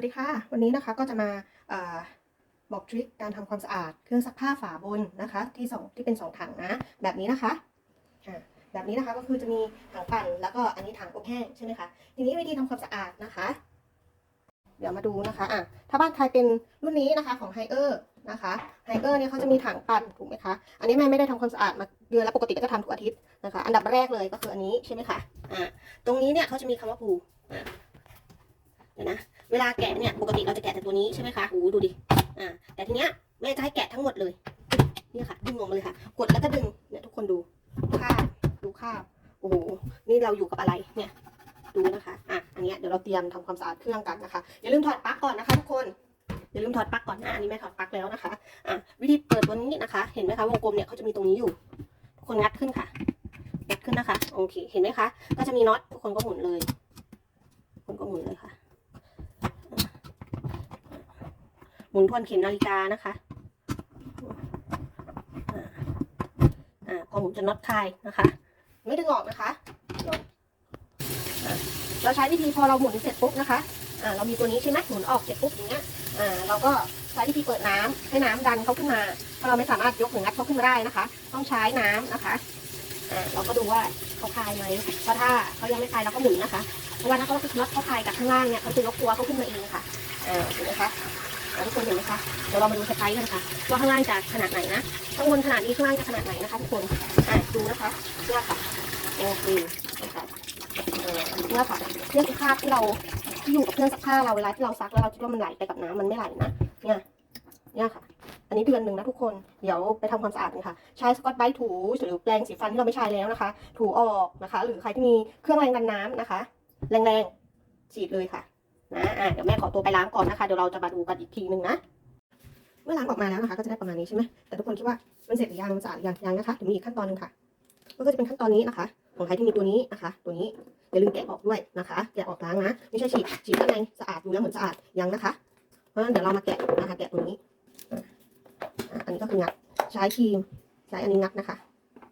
วัสดีค่ะ วันนี้นะคะก็จะมาออบอกทริคการทำความสะอาดเครื่องซักผ้าฝาบนนะคะที่สองที่เป็นสองถังนะแบบนี้นะคะอ่าแบบนี้นะคะก็คือจะมีถังปั่นแล้วก็อันนี้ถังอบแห้งใช่ไหมคะทีนี้วิธีทำความสะอาดนะคะ เดี๋ยวมาดูนะคะอะถ้าบ้านใครเป็นรุ่นนี้นะคะของไฮเออร์นะคะไฮเออร์เนี่ยเขาจะมีถังปั่นถูกไหมคะอันนี้แม่ไม่ได้ทำความสะอาดมาเดือนแล้วปกติก็จะทำทุกอาทิตย์นะคะ อันดับแรกเลยก็คืออันนี้ใช่ไหมคะอ่าตรงนี้เนี่ยเขาจะมีคำว่าภูอะ ดี๋ยวนะ เวลาแกะเนี่ยปกติเราจะแกะแต่ตัวนี้ใช่ไหมคะโอ้โหดูดิ อ่า แต่ทีเนี้ยแม่จะให้แกะทั้งหมดเลยเนี่ยค่ะ ดึงออกมาเลยค่ะ กดแล้วก็ดึง เนี่ยทุกคนดูคาบดูคาบโอ้โห นี่เราอยู่กับอะไร เนี่ย ดูนะคะ อะ อันเนี้ยเดี๋ยวเราเตรียมทำความสะอาดเครื่องกันนะคะ อย่าลืมถอดปลั๊กก่อนนะคะทุกคน อย่าลืมถอดปลั๊กก่อนนะ อันนี้แม่ถอดปลั๊กแล้วนะคะ อะ วิธีเปิดตัวนี้นะคะ เห็นไหมคะวงกลมเนี่ยเขาจะมีตรงนี้อยู่ ทุกคนงัดขึ้นค่ะ งัดขึ้นนะคะ โอเค เห็นไหมคะ ก็จะมีน็อต ทุกคนก็หมุนเลย ทุกคนก็หมุนเลยค่ะ หมุนทวนเข็มนาฬิกานะคะอ่าพอหมุนจนน็อตคลายนะคะ ไม่ดึงออกนะคะ เราใช้วิธีพอเราหมุนเสร็จปุ๊บนะคะอ่าเรามีตัวนี้ใช่ไหมหมุนออกเสร็จปุ๊บอย่างเงี้ยอ่าเราก็ใช้วิธีเปิดน้ำให้น้ำดันเขาขึ้นมาเพราะเราไม่สามารถยกหรืองัดเขาขึ้นมาได้นะคะ ต้องใช้น้ำนะคะอ่าเราก็ดูว่าเขาคลายไหมเพราะถ้าเขายังไม่คลายเราก็หมุนนะคะเพราะว่าถ้าเขาน็อตเขาคลายกับข้างล่างเนี่ยเขาจะยกตัวเขาขึ้นมาเองค่ะอ่าเห็นไหมคะ อะทุกคนเห็นไหมคะเดี๋ยวเรามาดูสไลด์กันค่ะว่าข้างล่างจะขนาดไหนนะข้างบนขนาดนี้ข้างล่างจะขนาดไหนนะคะทุกคนดูนะคะเนี่ยค่ะโอเคนะคะเอเนี่ยค่ะเนี่ยคือคราบที่เราที่อยู่กับเครื่องซักผ้าเราเวลาที่เราซักแล้วเราคิดว่ามันไหลไปกับน้ำมันไม่ไหลนะเนี่ยเนี่ยค่ะ อันนี้เดือนหนึ่งนะทุกคน เดี๋ยวไปทำความสะอาดกันค่ะ ใช้สกอตไบรท์ถู หรือแปรงสีฟันที่เราไม่ใช้แล้วนะคะ ถูออกนะคะ หรือใครที่มีเครื่องแรงดันน้ำนะคะ แรงๆฉีดเลยค่ะ นะอะเดี๋ยวแม่ขอตัวไปล้างก่อนนะคะ เดี๋ยวเราจะมาดูกันอีกทีหนึ่งนะ เมื่อล้างออกมาแล้วนะคะ ก็จะได้ประมาณนี้ใช่ไหมแต่ทุกคนคิดว่ามันเสร็จหรือยังมันสะอาดหรือยังยังนะคะเดี๋ยวมีอีกขั้นตอนหนึงค่ะก็จะเป็นขั้นตอนนี้นะคะ ของใครที่มีตัวนี้นะคะ ตัวนี้อย่าลืมแกะออกด้วยนะคะ แกะออกล้างนะ ไม่ใช่ฉีดฉีดข้างในสะอาดดูแล้วเหมือนสะอาดยังนะคะ เพราะฉะนั้นเดี๋ยวเรามาแกะนะคะ แกะตัวนี้ อันนี้ก็คืองัดใช้ครีมใช้อันนี้งัดนะคะ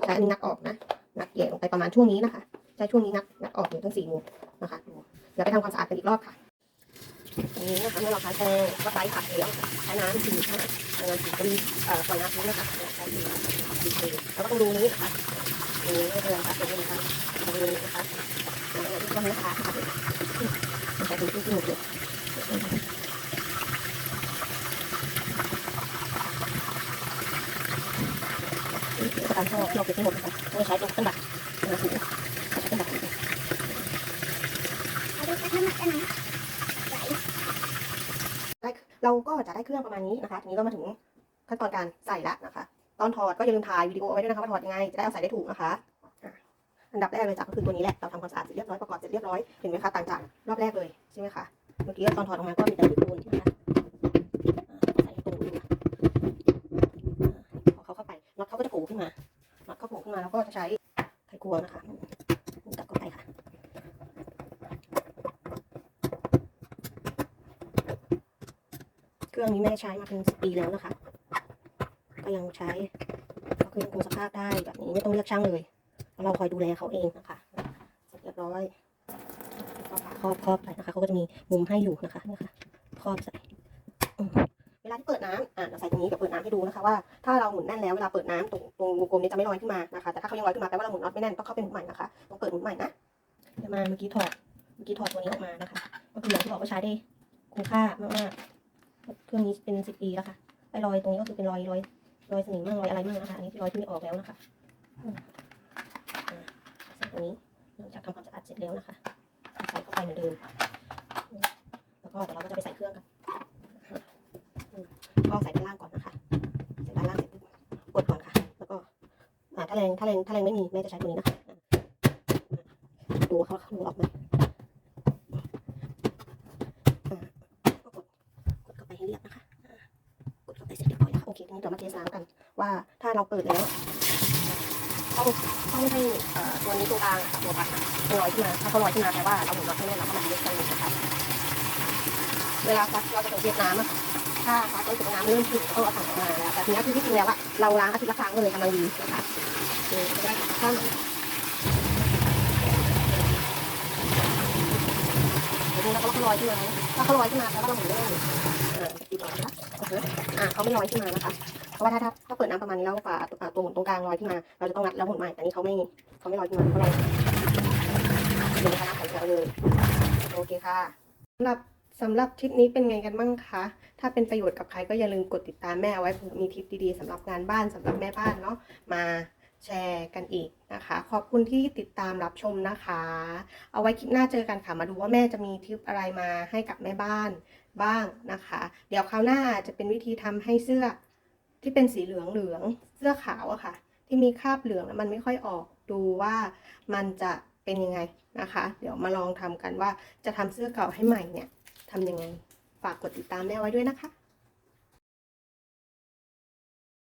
ใช้อันนี้งัดออกนะงัดแยกลงไปประมาณช่วงนี้นะคะ ใช้ช่วงนี้งัดงัดออกเลยทั้งสี่มุมนะคะดูเดี๋ยวไปทำความสะอาดกันอีกรอบค่ะ นี้นะคะเมื่อเราใช้แปรงก็ใช้ผักแล้วใช้น้ำฉีดนะน้ำฉีก็มีเอ่อปล่อยน้ำทิ้งนะคะใช้ฉีดฉีเองแล้วก็ต้องดูนี้นะคะดูนี้ไม่เป็นไรค่ะดูนี้นะคะดูนี้นะคะอ่าทุกคนนะคะใช้ถุงที่หนูเลยการทอดเราเก็บทั้งหมดนะคะต้องใช้ตรงขึ้นบัตรนะคะถูใช้ขึ้นบัตร เราก็จะได้เครื่องประมาณนี้นะคะทีนี้ก็มาถึงขั้นตอนการใส่ละนะคะ ตอนถอดก็อย่าลืมถ่ายวิดีโอเอาไว้ด้วยนะคะว่าถอดยังไงจะได้เอาใส่ได้ถูกนะคะอันดับแรกเลยจ้ะก็คือตัวนี้แหละเราทำความสะอาดเสร็จเรียบร้อยประกอบเสร็จเรียบร้อยเห็นไหมคะต่างจากรอบแรกเลยใช่ไหมคะเมื่อกี้ตอนถอดออกมาก็มีแต่ที่ปูนใช่ไหมคะใส่ตรงนี้พอเขาเข้าไปน็อตเขาก็จะโผล่ขึ้นมาน็อตเขาโผล่ขึ้นมาแล้วก็จะใช้ไขควงนะคะจับเข้าไปค่ะ เครื่องนี้แม่ใช้มาเป็นสิบปีแล้วนะคะ ก็ยังใช้ก็คือยังคงสภาพได้แบบนี้ไม่ต้องเรียกช่างเลย เราคอยดูแลเขาเองนะคะเสร็จเรียบร้อยก็ฝาครอบครอบไปนะคะเขาก็จะมีมุมให้อยู่นะคะเนี่ยค่ะครอบใส่เวลาที่เปิดน้ำอะเราใส่ตรงนี้เดี๋ยวเปิดน้ำให้ดูนะคะว่าถ้าเราหมุนแน่นแล้วเวลาเปิดน้ำตรงตรงวงกลมนี้จะไม่ลอยขึ้นมานะคะแต่ถ้าเขายังลอยขึ้นมาแปลว่าเราหมุนน็อตไม่แน่นต้องเข้าไปหมุนใหม่นะคะต้องเปิดหมุนใหม่นะเดี๋ยวมาเมื่อกี้ถอดเมื่อกี้ถอดตัวนี้ออกมานะคะ ก็คืออย่างที่บอกว่าใช้ได้คุ้มค่ามากๆ เครื่องนี้เป็นสิบปีแล้วค่ะไอ้รอยตรงนี้ก็คือเป็นรอยรอยรอยสนิมมั่งรอยอะไรมั่งนะคะอันนี้รอยที่ไม่ออกแล้วนะคะอืมอ่าใส่ตรงนี้หลังจากทำความสะอาดเสร็จแล้วนะคะใส่เข้าไปเหมือนเดิมแล้วก็เดี๋ยวเราก็จะไปใส่เครื่องกันอืมก็ใส่ด้านล่างก่อนนะคะใส่ด้านล่างเสร็จกดก่อนค่ะ แล้วก็ถ้าแรงถ้าแรงถ้าแรงไม่มีแม่จะใช้ตัวนี้นะคะดูว่าเขาเขาดูออกไหมอ่าก็กด กดเข้าไปให้เรียบนะคะอ่ากดเข้าไป เสร็จเรียบร้อยแล้วค่ะโอเคทีนี้เรามาเทสน้ำกัน ว่าถ้าเราเปิดแล้วต้องต้องไม่ให้ตัวนี้ตัวกลางกับตัวปัดมันลอยขึ้นมาถ้าเขาลอยขึ้นมาแปลว่าเราหมุนน็อตให้แน่นเราก็มาเทสกันเลยนะคะเวลาซักเราจะสังเกตน้ำอะถ้าซักรู้สึกน้ำเริ่มขุ่นก็เอาถังออกมาแล้วแต่ทีนี้คือที่จริงแล้วอะเราล้างอาทิตย์ละครั้งเลยกำลังดีนะคะเออจะได้ถ้ามันดูนะคะว่าเขาลอยขึ้นมาถ้าเขาลอยขึ้นมาแปลว่าเราหมุนได้อ่าปิดก่อนนะคะ โอเคอ่าเขาไม่ลอยขึ้นมานะคะเพราะว่าถ้าถ้าถ้าเปิดน้ำประมาณนี้แล้วฝ่าตัวหมุนตรงกลางลอยขึ้นมา เราจะต้องงัดแล้วหมุนใหม่แต่นี่เขาไม่เขาไม่ลอยขึ้นมาเขาลอยเดี๋ยวนะคะน้ำใส่ไปเลยโอเคค่ะสำหรับสำหรับทริปนี้เป็นไงกันบ้างคะ ถ้าเป็นประโยชน์กับใครก็อย่าลืมกดติดตามแม่เอาไว้มีทริปดีๆสำหรับงานบ้านสำหรับแม่บ้านเนาะมา แชร์กันอีกนะคะ ขอบคุณที่ติดตามรับชมนะคะ เอาไว้คลิปหน้าเจอกันค่ะ มาดูว่าแม่จะมีทริปอะไรมาให้กับแม่บ้านบ้างนะคะ เดี๋ยวคราวหน้าจะเป็นวิธีทำให้เสื้อที่เป็นสีเหลืองเหลืองเสื้อขาวอะค่ะ ที่มีคราบเหลืองแล้วมันไม่ค่อยออกดูว่ามันจะเป็นยังไงนะคะ เดี๋ยวมาลองทำกันว่าจะทำเสื้อเก่าให้ใหม่เนี่ยทำยังไง ฝากกดติดตามแม่ไว้ด้วยนะคะ